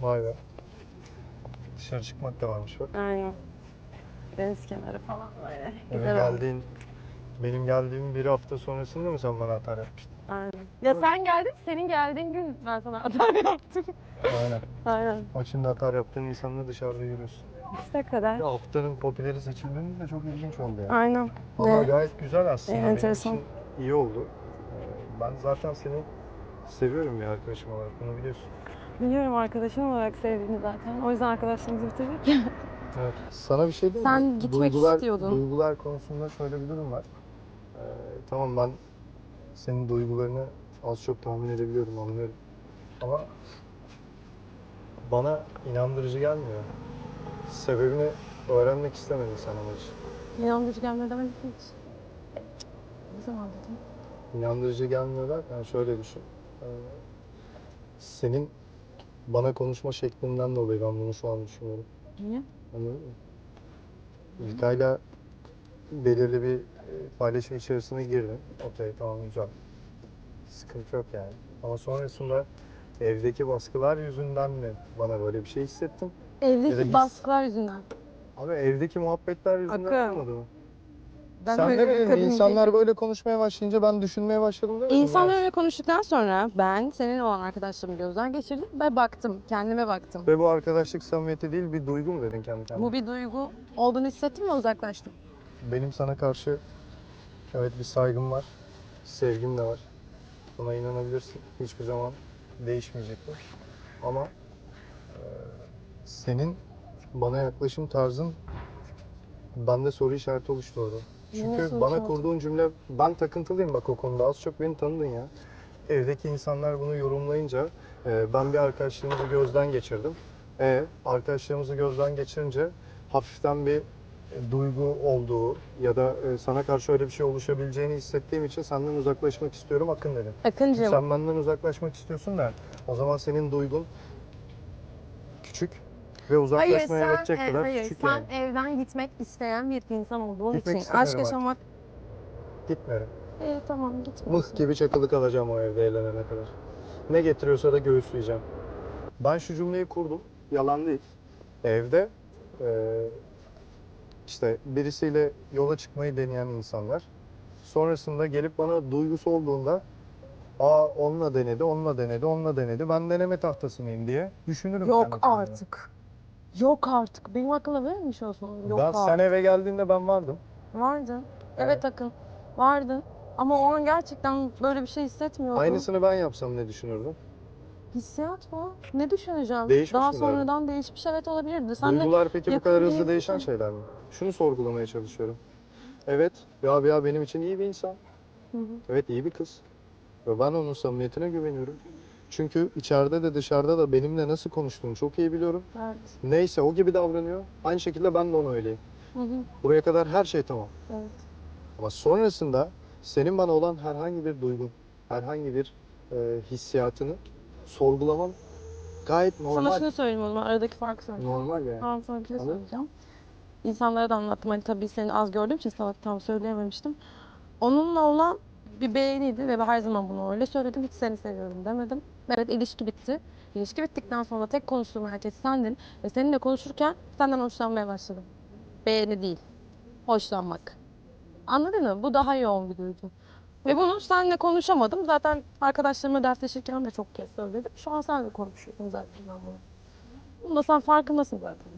Vay be. Dışarı çıkmak da varmış bak. Aynen. Deniz kenarı falan böyle. Eve Güzel oldu. geldiğin, benim geldiğim bir hafta sonrasında mı sen bana atar yapmıştın? Aynen. Ya sen geldin, senin geldiğin gün ben sana atar yaptım. Aynen. Aynen. Maçında atar yaptığın insanla dışarıda yürüyorsun. İşte kadar. Ya haftanın popüleri seçilmeniz de çok ilginç oldu ya. Aynen. Valla Ve gayet güzel aslında. Ee, Benim enteresan. için iyi oldu. Ee, Ben zaten seni seviyorum bir arkadaşım olarak bunu biliyorsun. Biliyorum arkadaşın olarak sevdiğini zaten. O yüzden arkadaşlığımızı bitirdik. Evet. Sana bir şey diyeyim mi? Sen gitmek duygular, istiyordun. Duygular konusunda şöyle bir durum var. Ee, tamam ben senin duygularını az çok tahmin edebiliyorum, anlıyorum. Ama bana inandırıcı gelmiyor. Sebebini öğrenmek istemedin sen ama hiç. İnandırıcı gelmedi demedik mi hiç. Ne zaman dedim? İnandırıcı gelmiyor derken şöyle düşün. Ee, senin bana konuşma şeklinden dolayı ben bunu şu an düşünüyorum. Niye? Anladın mı? İlkay'la belirli bir e, paylaşım içerisine girdim. Okey tamam güzel. Sıkıntı yok yani. Ama sonrasında evdeki baskılar yüzünden mi bana böyle bir şey hissettim? Ya da Evdeki biz- baskılar yüzünden. Abi evdeki muhabbetler yüzünden Akın. olmadı mı? Ben Sen ne kadın İnsanlar böyle konuşmaya başlayınca ben düşünmeye başladım demedin mi? İnsanlar öyle konuştuktan sonra ben senin olan arkadaşlarımı gözden geçirdim ve baktım. Kendime baktım. Ve bu arkadaşlık samimiyeti değil bir duygu mu dedin kendi kendine? Bu bir duygu olduğunu hissettim ve uzaklaştım. Benim sana karşı evet bir saygım var. Sevgim de var. Buna inanabilirsin. Hiçbir zaman değişmeyecek bu. Ama e, senin bana yaklaşım tarzın bende soru işareti oluşturdu. Yine Çünkü bana işareti. kurduğun cümle ben takıntılıyım bak o konuda. Az çok beni tanıdın ya. Evdeki insanlar bunu yorumlayınca e, ben bir arkadaşlığımızı gözden geçirdim. E, arkadaşlığımızı gözden geçirince hafiften bir e, duygu olduğu ya da e, sana karşı öyle bir şey oluşabileceğini hissettiğim için senden uzaklaşmak istiyorum Akın dedim. Akıncığım. Sen benden uzaklaşmak istiyorsun da o zaman senin duygun küçük ve Hayır uzaklaşmaya sen, yetecek e, kadar hayır, küçük sen yani. evden gitmek isteyen bir insan olduğun Gitmek için istemiyorum aşk artık. yaşamak... Gitmiyorum. İyi tamam. Mıh gibi çakılı kalacağım o evde eğlenene kadar. Ne getiriyorsa da göğüsleyeceğim. Ben şu cümleyi kurdum. Yalan değil. Evde eee, işte birisiyle yola çıkmayı deneyen insanlar sonrasında gelip bana duygusu olduğunda Aa onunla denedi, onunla denedi, onunla denedi. Ben deneme tahtasıyım diye düşünürüm. Yok kendi kendime. artık. Yok artık. Benim hakkında böyle mi şey olsun? Yok ben artık. sen eve geldiğinde ben vardım. Vardın. Evet, Evet. Akın. Vardın. Ama o an gerçekten böyle bir şey hissetmiyordum. Aynısını ben yapsam ne düşünürdün? Hissiyat mı? Ne düşüneceğim? Değişmiş Daha mi sonradan değişmiş evet olabilirdi. Sen Duygular peki bu kadar hızlı değişen şeyler mi? Şunu sorgulamaya çalışıyorum. Evet, Rabia benim için iyi bir insan. Hı hı. Evet, iyi bir kız. Ve ben onun samimiyetine güveniyorum. Çünkü içeride de dışarıda da benimle nasıl konuştuğunu çok iyi biliyorum. Evet. Neyse o gibi davranıyor. Aynı şekilde ben de ona öyleyim. Hı hı. Buraya kadar her şey tamam. Evet. Ama sonrasında senin bana olan herhangi bir duygun, herhangi bir e, hissiyatını sorgulamam gayet normal. Sana şunu söyleyeyim o zaman. Aradaki farkı söyleyeyim. Normal yani. Tamam sana bir şey Anladın? söyleyeceğim. İnsanlara da anlattım. Hani tabii seni az gördüğüm için sana tam söyleyememiştim. Onunla olan bir beğeniydi ve ben her zaman bunu öyle söyledim. Hiç seni seviyorum demedim. Evet ilişki bitti. İlişki bittikten sonra tek konuştuğum herkes sendin. Ve seninle konuşurken senden hoşlanmaya başladım. Beğeni değil. Hoşlanmak. Anladın mı? Bu daha yoğun bir duygu. Ve bunu seninle konuşamadım. Zaten arkadaşlarımla dersleşirken de çok kez söyledim. Şu an seninle konuşuyorum zaten ben bunu. Bunda sen farkındasın zaten.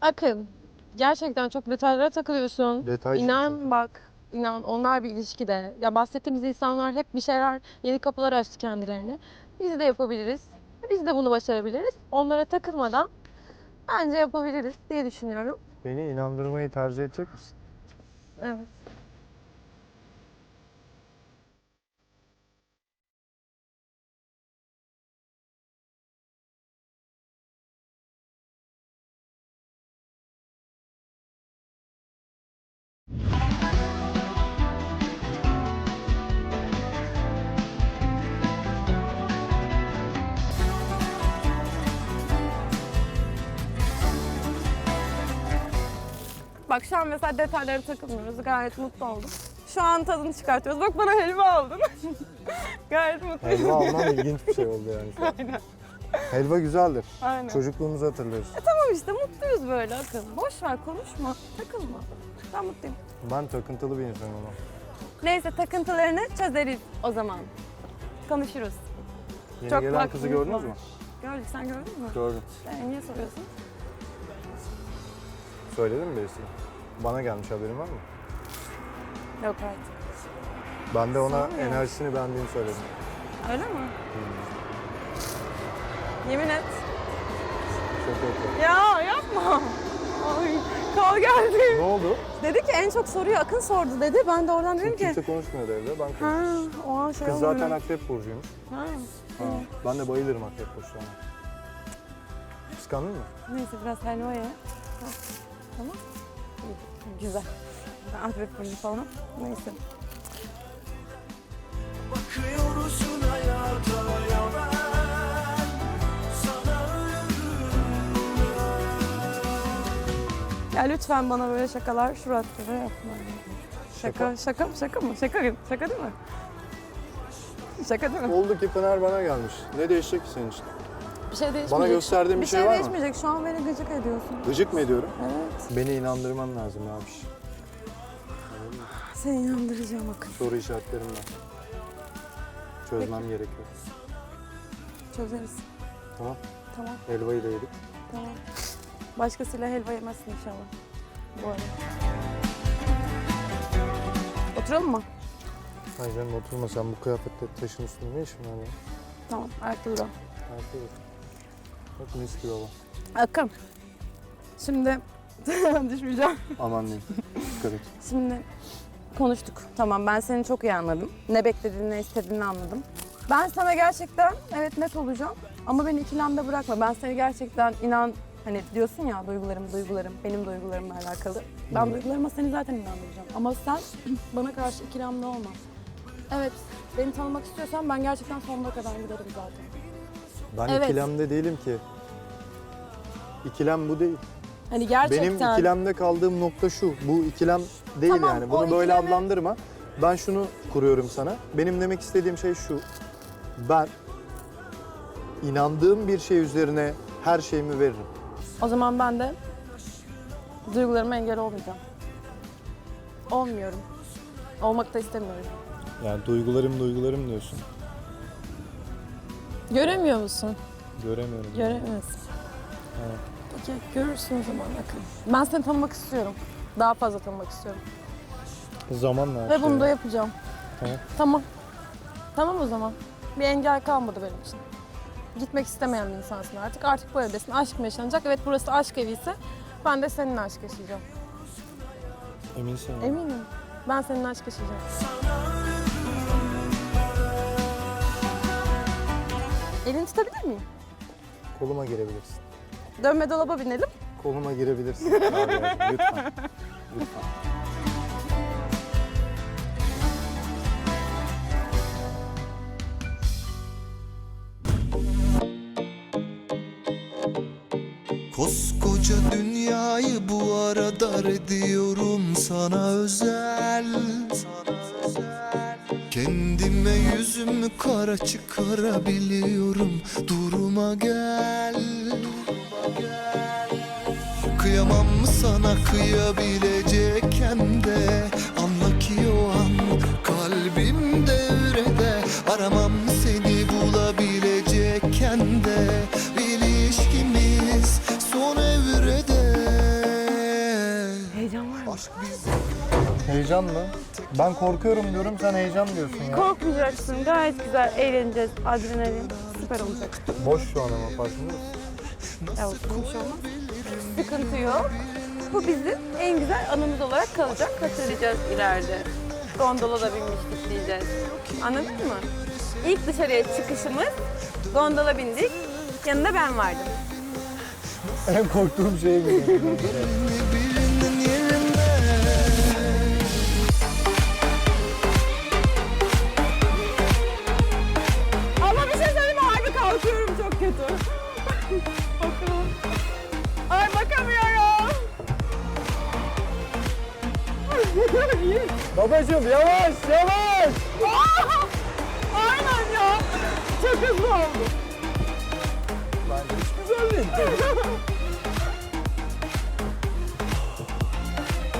Akın, gerçekten çok detaylara takılıyorsun. Detay İnan bak, inan onlar bir ilişkide. Ya bahsettiğimiz insanlar hep bir şeyler, yeni kapılar açtı kendilerine. Biz de yapabiliriz. Biz de bunu başarabiliriz. Onlara takılmadan bence yapabiliriz diye düşünüyorum. Beni inandırmayı tercih edecek misin? Evet. Bak şu an mesela detaylara takılmıyoruz. Gayet mutlu oldum. Şu an tadını çıkartıyoruz. Bak bana helva aldın. Gayet mutluyum. Helva alman ilginç bir şey oldu yani. şu an. Helva güzeldir. Aynen. Çocukluğumuzu hatırlıyoruz. Tamam işte mutluyuz böyle Akın. Boş ver konuşma. Takılma. Ben mutluyum. Ben takıntılı bir insanım ama. Neyse takıntılarını çözeriz o zaman. Konuşuruz. Yeni Çok gelen vaktimiz kızı gördünüz var. mü? Gördük sen gördün mü? Gördüm. Ee, niye soruyorsun? Söyledin mi birisi? Bana gelmiş haberin var mı? Yok artık. Ben de ona mı? enerjisini beğendiğimi söyledim. Öyle mi? Yemin et. Şaka yapıyorum. Ya yapma. Ay kal geldi. Ne oldu? Dedi ki en çok soruyu Akın sordu dedi. Ben de oradan dedim ki. Kimse konuşmuyordu evde. Ben Ha, konuştum. şey Kız olmuyor. zaten akrep burcuymuş. Ha. Ha. Ben de bayılırım akrep burçlarına. Kıskandın mı? Neyse biraz helva ye. İyi, Güzel. Akrep burcu falan. Neyse. Bakıyorsun hayata ya ben sana Ya lütfen bana böyle şakalar şurat gibi yapma. Şaka, şaka mı? Şaka mı? Şaka, şaka değil mi? Şaka değil mi? Oldu ki Pınar bana gelmiş. Ne değişecek ki senin için? Bir şey değişmeyecek. Bana gösterdiğin bir, bir şey, şey var mı? değişmeyecek. Şu an beni gıcık ediyorsun. Gıcık mı ediyorum? Evet. Beni inandırman lazım abi. Seni inandıracağım Akın. Soru işaretlerim var. Çözmem gerekiyor. Çözeriz. Tamam. Tamam, Helvayı da yedik. tamam. Başkasıyla helva yemezsin inşallah. Bu arada. Oturalım mı? Hayır canım oturma sen bu kıyafette taşın üstünde ne işin var ya? Tamam, ayakta duralım. Ayakta dur. Bak mis gibi hava. Akın. Şimdi düşmeyeceğim. Aman diyeyim. Dikkat et. Şimdi konuştuk. Tamam ben seni çok iyi anladım. Ne beklediğini, ne istediğini anladım. Ben sana gerçekten evet net olacağım. Ama beni ikilemde bırakma. Ben seni gerçekten inan hani diyorsun ya duygularım, duygularım, benim duygularımla alakalı. Ben Hı. duygularıma seni zaten inandıracağım. Ama sen bana karşı ikilemde olma. Evet, beni tanımak istiyorsan ben gerçekten sonuna kadar giderim zaten. Ben Evet. ikilemde değilim ki. İkilem bu değil. Hani gerçekten... Benim ikilemde kaldığım nokta şu. Bu ikilem değil Tamam, yani. o Bunu böyle ikileme- adlandırma. Ben şunu kuruyorum sana. Benim demek istediğim şey şu. Ben inandığım bir şey üzerine her şeyimi veririm. O zaman ben de duygularıma engel olmayacağım. Olmuyorum. Olmak da istemiyorum. Yani duygularım duygularım diyorsun. Göremiyor musun? Göremiyorum. Göremiyorsun. Evet. Peki görürsün o zaman Akın. Ben seni tanımak istiyorum. Daha fazla tanımak istiyorum. Zamanla her Ve bunu şey. da yapacağım. Tamam. Tamam. Tamam o zaman. Bir engel kalmadı benim için. Gitmek istemeyen bir insansın artık. Artık bu evdesin. Aşk mı yaşanacak? Evet burası aşk evi ise ben de seninle aşk yaşayacağım. Eminsin. Eminim. Ben seninle aşk yaşayacağım. Elini tutabilir miyim? Koluma girebilirsin. Dönme dolaba binelim. Koluma girebilirsin. Rabia'cığım, lütfen. Lütfen. Koskoca dünyayı bu ara dar ediyorum sana özel Kendime yüzümü kara çıkarabiliyorum. Duruma gel. Kıyamam sana? Kıyabilecekken de Heyecan mı? Ben korkuyorum diyorum sen heyecan diyorsun ya. Korkmayacaksın. Gayet güzel eğleneceğiz. Adrenalin süper olacak. Boş şu an ama farkında mısın? Evet, bir şey olmaz. Sıkıntı yok. Bu bizim en güzel anımız olarak kalacak. Hatırlayacağız ileride. Gondola da binmiştik diyeceğiz. Anladın mı? İlk dışarıya çıkışımız gondola bindik. Yanında ben vardım. En korktuğum şey benim. Babacım yavaş yavaş. Aa! Aynen ya. Çok hızlı oldu.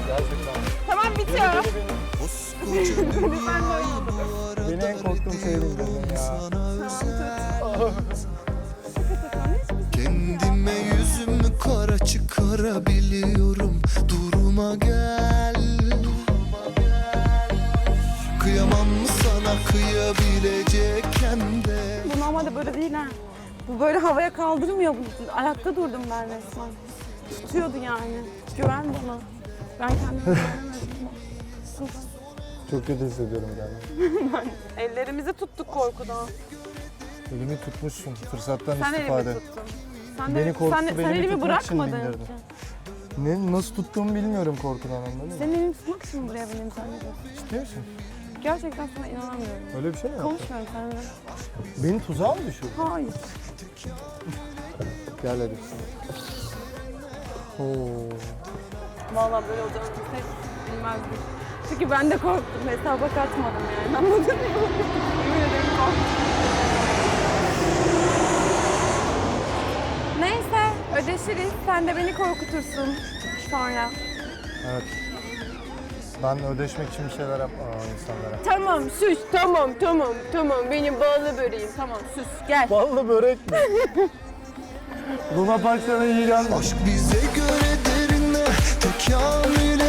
Gerçekten. Tamam bitiyor. Koskoca dünya bu Beni en korktuğum şey bildim ya. sana özel böyle havaya kaldırmıyor. Bu- Ayakta durdum ben resmen. Tutuyordu yani. Güven bana. Ben kendimi güvenemedim. Çok kötü hissediyorum kendimi. Ellerimizi tuttuk korkudan. Elimi tutmuşsun. Fırsattan Sen istifade. elimi tuttun. Sen, Beni de, korkutup sen, sen elimi elimi tutmak için bırakmadın. bindirdin. ki. Ne, nasıl tuttuğumu bilmiyorum korkudan anladın mı? Senin elini tutmak için buraya benim zannediyorsun. Ciddi misin? Gerçekten sana inanamıyorum. Öyle bir şey mi yaptın? Konuşmuyorum seninle. Beni tuzağa mı düşürdün? Hayır. Hadi. Oo. Vallahi böyle olacağını bilsek bilmezdim. Çünkü ben de korktum. Hesaba katmadım yani. Anladın mı? Yemin ederim korktum. Neyse ödeşiriz. Sen de beni korkutursun sonra. Evet. Ben ödeşmek için bir şeyler yapmam insanlara. Tamam sus tamam tamam tamam benim bağlı böreğim tamam sus gel. Ballı börek mi? Luna Park sana iyi geldi. Aşk bize göre derine Tekamüle